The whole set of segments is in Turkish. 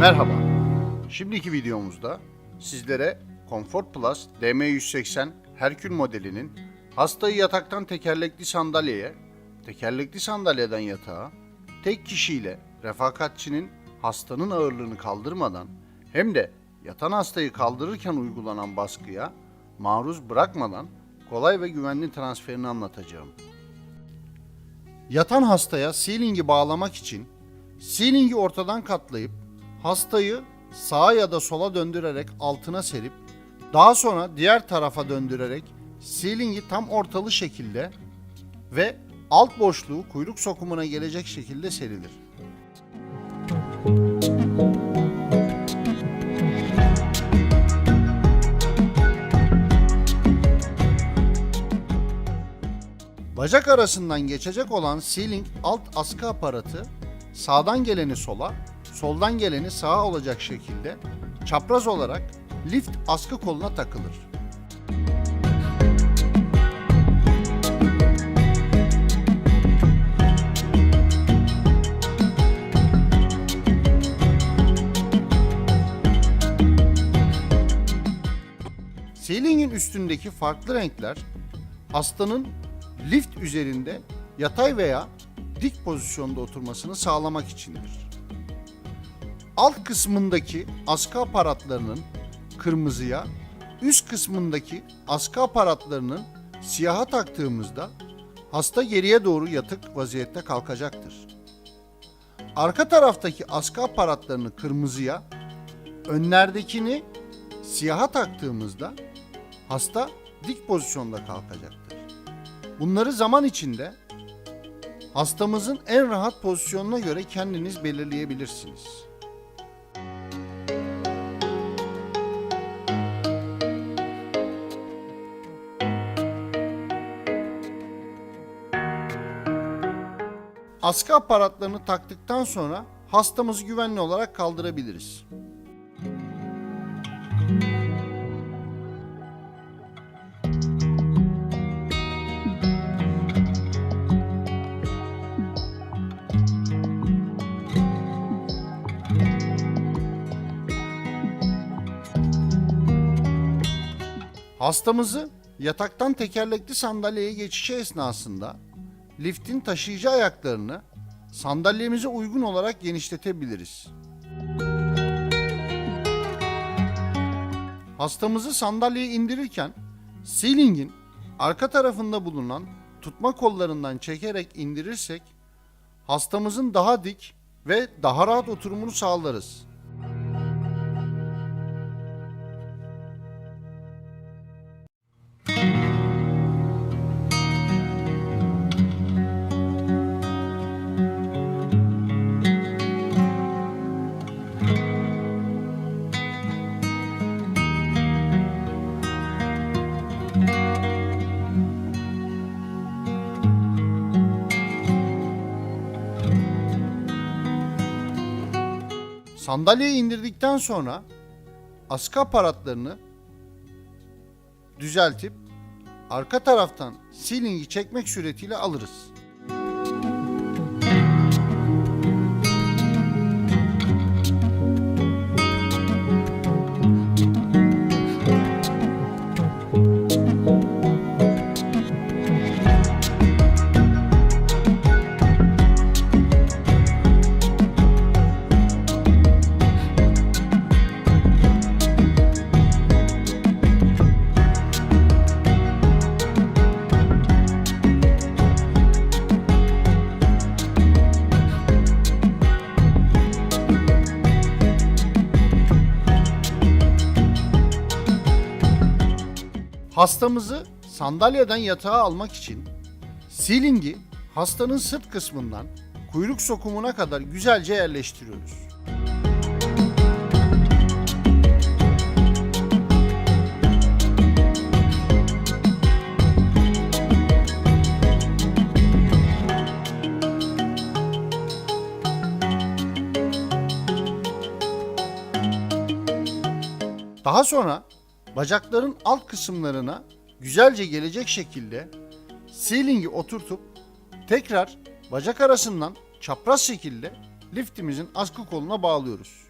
Merhaba. Şimdiki videomuzda sizlere Comfort Plus DM180 Herkül modelinin hastayı yataktan tekerlekli sandalyeye, tekerlekli sandalyeden yatağa, tek kişiyle refakatçinin hastanın ağırlığını kaldırmadan hem de yatan hastayı kaldırırken uygulanan baskıya maruz bırakmadan kolay ve güvenli transferini anlatacağım. Yatan hastaya sealingi bağlamak için sealingi ortadan katlayıp hastayı sağa ya da sola döndürerek altına serip daha sonra diğer tarafa döndürerek sealingi tam ortalı şekilde ve alt boşluğu kuyruk sokumuna gelecek şekilde serilir. Bacak arasından geçecek olan sealing alt askı aparatı sağdan geleni sola, soldan geleni sağa olacak şekilde çapraz olarak lift askı koluna takılır. Ceiling'in üstündeki farklı renkler hastanın lift üzerinde yatay veya dik pozisyonda oturmasını sağlamak içindir. Alt kısmındaki askı aparatlarının kırmızıya, üst kısmındaki askı aparatlarının siyaha taktığımızda hasta geriye doğru yatık vaziyette kalkacaktır. Arka taraftaki askı aparatlarını kırmızıya, önlerdekini siyaha taktığımızda hasta dik pozisyonda kalkacaktır. Bunları zaman içinde hastamızın en rahat pozisyonuna göre kendiniz belirleyebilirsiniz. Askı aparatlarını taktıktan sonra hastamızı güvenli olarak kaldırabiliriz. Hastamızı yataktan tekerlekli sandalyeye geçişi esnasında liftin taşıyıcı ayaklarını sandalyemize uygun olarak genişletebiliriz. Hastamızı sandalyeye indirirken ceiling'in arka tarafında bulunan tutma kollarından çekerek indirirsek hastamızın daha dik ve daha rahat oturumunu sağlarız. Sandalyeye indirdikten sonra askı aparatlarını düzeltip arka taraftan silingi çekmek suretiyle alırız. Hastamızı sandalyeden yatağa almak için silingi hastanın sırt kısmından kuyruk sokumuna kadar güzelce yerleştiriyoruz. Daha sonra bacakların alt kısımlarına güzelce gelecek şekilde sealingi oturtup tekrar bacak arasından çapraz şekilde liftimizin askı koluna bağlıyoruz.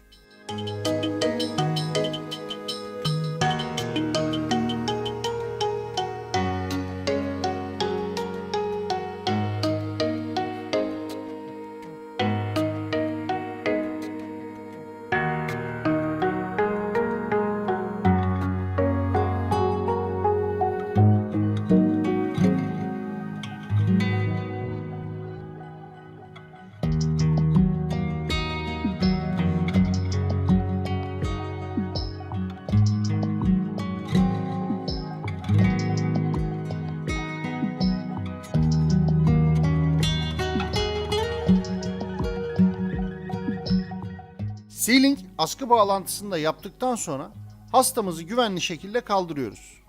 Sealing askı bağlantısını da yaptıktan sonra hastamızı güvenli şekilde kaldırıyoruz.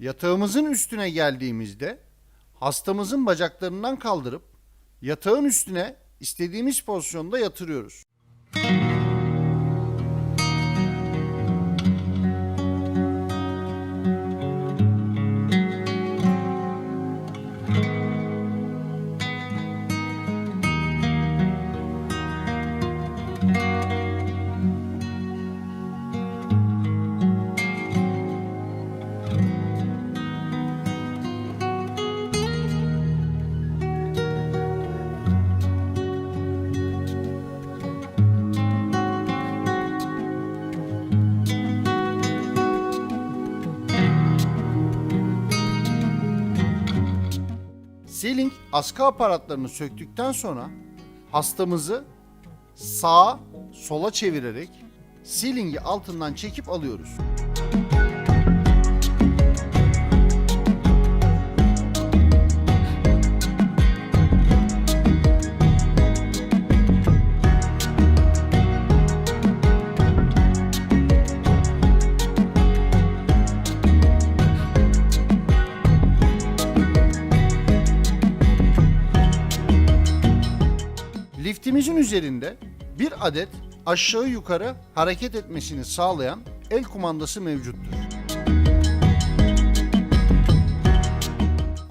Yatağımızın üstüne geldiğimizde hastamızın bacaklarından kaldırıp yatağın üstüne istediğimiz pozisyonda yatırıyoruz. Askı aparatlarını söktükten sonra hastamızı sağa sola çevirerek sealingi altından çekip alıyoruz. Liftimizin üzerinde bir adet aşağı yukarı hareket etmesini sağlayan el kumandası mevcuttur.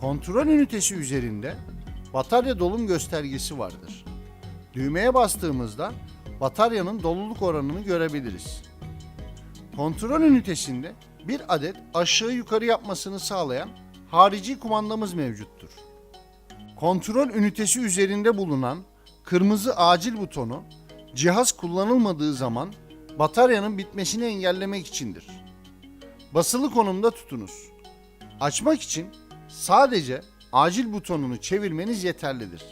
Kontrol ünitesi üzerinde batarya dolum göstergesi vardır. Düğmeye bastığımızda bataryanın doluluk oranını görebiliriz. Kontrol ünitesinde bir adet aşağı yukarı yapmasını sağlayan harici kumandamız mevcuttur. Kontrol ünitesi üzerinde bulunan kırmızı acil butonu cihaz kullanılmadığı zaman bataryanın bitmesini engellemek içindir. Basılı konumda tutunuz. Açmak için sadece acil butonunu çevirmeniz yeterlidir.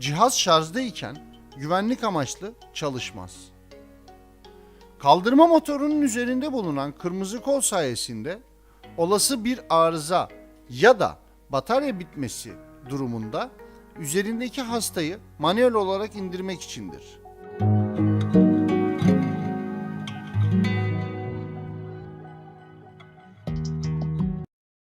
Cihaz şarjdayken güvenlik amaçlı çalışmaz. Kaldırma motorunun üzerinde bulunan kırmızı kol sayesinde olası bir arıza ya da batarya bitmesi durumunda üzerindeki hastayı manuel olarak indirmek içindir.